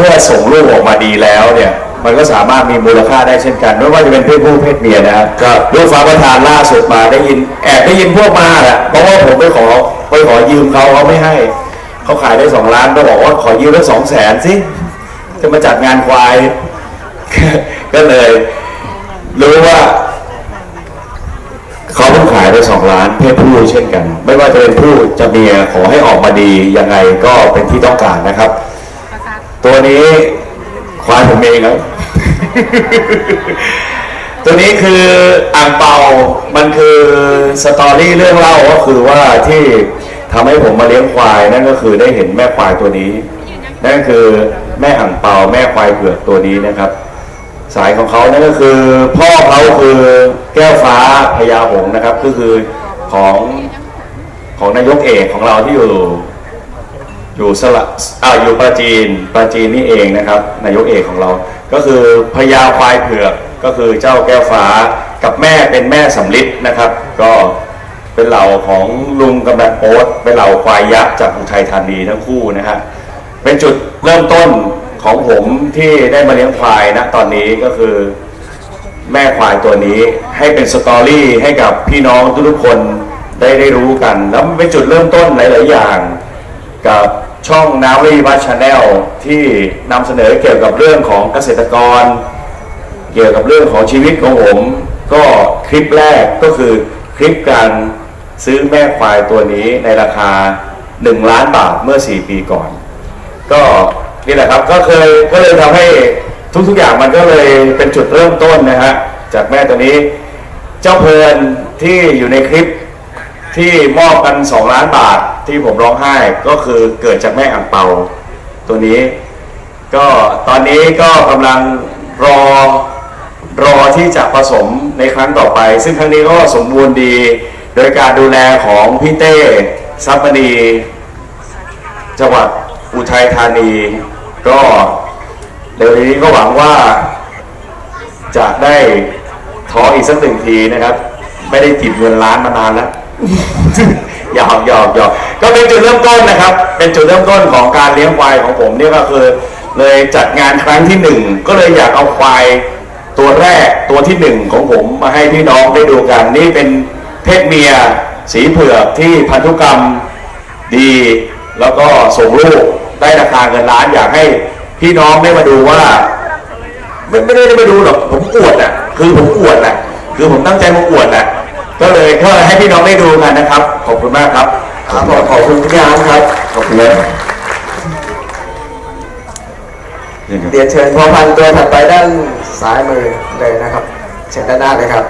เมื่อส่งลูกออกมาดีแล้วเนี่ยมันก็สามารถมีมูลค่าได้เช่นกันไม่ว่าจะเป็นเพศผู้เพศเมียนะครับก็ลูกฟ้าประธานล่าสุดมาได้ยินแอบได้ยินพวกมาแหละเพราะว่าผมไปขอไปขอยืมเขาเขาไม่ให้เขาขายได้สองล้านก็บอกว่าขอยืมได้สองแสนสิจะมาจัดงานควาย ก็เลย รู้ว่าเขาเพิ่งขายไปสองล้านเพศผู้เช่นกัน ไม่ว่าจะเป็นผู้จะเมียขอให้ออกมาดียังไงก็เป็นที่ต้องการนะครับ ตัวนี้ควายผมเองครับ ตัวนี้คืออ่างเปา มันคือสตอรี่เรื่องเล่าก็คือว่าที่ทำให้ผมมาเลี้ยงควายนั่นก็คือได้เห็นแม่ควายตัวนี้ นั่นก็คือแม่อ่างเปาแม่ควายเผือกตัวนี้นะครับ สายของเขานั่นก็คือ พ่อเขาคือแก้วฟ้าพญาหงนะครับ ก็คือของของนายกเอกของเราที่อยู่ อยู่สละอ่าอยู่ปราจีนปราจีนนี่เองนะครับนายกเอกของเรา ก็คือพญาควายเผือกก็คือเจ้าแก้วฟ้ากับแม่เป็นแม่สำลิดนะครับ ก็เป็นเหล่าของลุงกำนันโอ๊ตเป็นเหล่าควายยักษ์จากอุทัยธานีทั้งคู่นะฮะเป็นจุดเริ่มต้นของผมที่ได้มาเลี้ยงควายนะตอนนี้ก็คือแม่ควายตัวนี้ให้เป็นสตอรี่ให้กับพี่น้องทุกๆคนได้ได้รู้กัน แล้วเป็นจุดเริ่มต้นหลาย ๆ อย่างกับ ช่องน้ำรีวัชแนลที่นำเสนอเกี่ยวกับเรื่องของเกษตรกร เกี่ยวกับเรื่องของชีวิตของผม ก็คลิปแรกก็คือคลิปการซื้อแม่ควายตัวนี้ในราคา 1 ล้านบาทเมื่อ 4 ปีก่อน ก็นี่แหละครับก็เคยก็เลยทำให้ทุกๆอย่างมันก็เลยเป็นจุดเริ่มต้นนะฮะจากแม่ตัวนี้ เจ้าเพลินที่อยู่ในคลิป ที่มอบกัน 2 ล้านบาทที่ผมร้องไห้ก็คือเกิดจากแม่อ่างเปาตัวนี้ ก็ตอนนี้ก็กำลังรอรอที่จะผสมในครั้งต่อไป ซึ่งครั้งนี้ก็สมบูรณ์ดี โดยการดูแลของพี่เต้ซับมณีจังหวัดอุทัยธานี ก็เร็วนี้ก็หวังว่าจะได้ท้ออีกสักหนึ่งทีนะครับ ไม่ได้ติดเงินล้านมานานแล้ว หยอกหยอกหยอกก็เป็นจุดเริ่มต้นนะครับ เป็นจุดเริ่มต้นของการเลี้ยงควายของผมเนี่ยก็คือเลยจัดงานครั้งที่หนึ่งก็เลยอยากเอาควายตัวแรกตัวที่หนึ่งของผมมาให้พี่น้องได้ดูกัน นี่เป็นเพศเมียสีเผือกที่พันธุกรรมดี แล้วก็ส่งลูกได้ราคาเงินล้านอยากให้พี่น้องได้มาดูว่าไม่ไม่ได้มาดูหรอกผมอวดอะคือผมอวดอะคือผมตั้งใจมาอวดอะ เลยก็ให้พี่น้องได้ดูกันนะครับ ขอบคุณมากครับครับขอบคุณพี่ยามครับ ขอบคุณเลยเรียนเชิญพอพันธุ์ตัวถัดไปด้านซ้ายมือเลยนะครับ เชิญด้านหน้าเลยครับ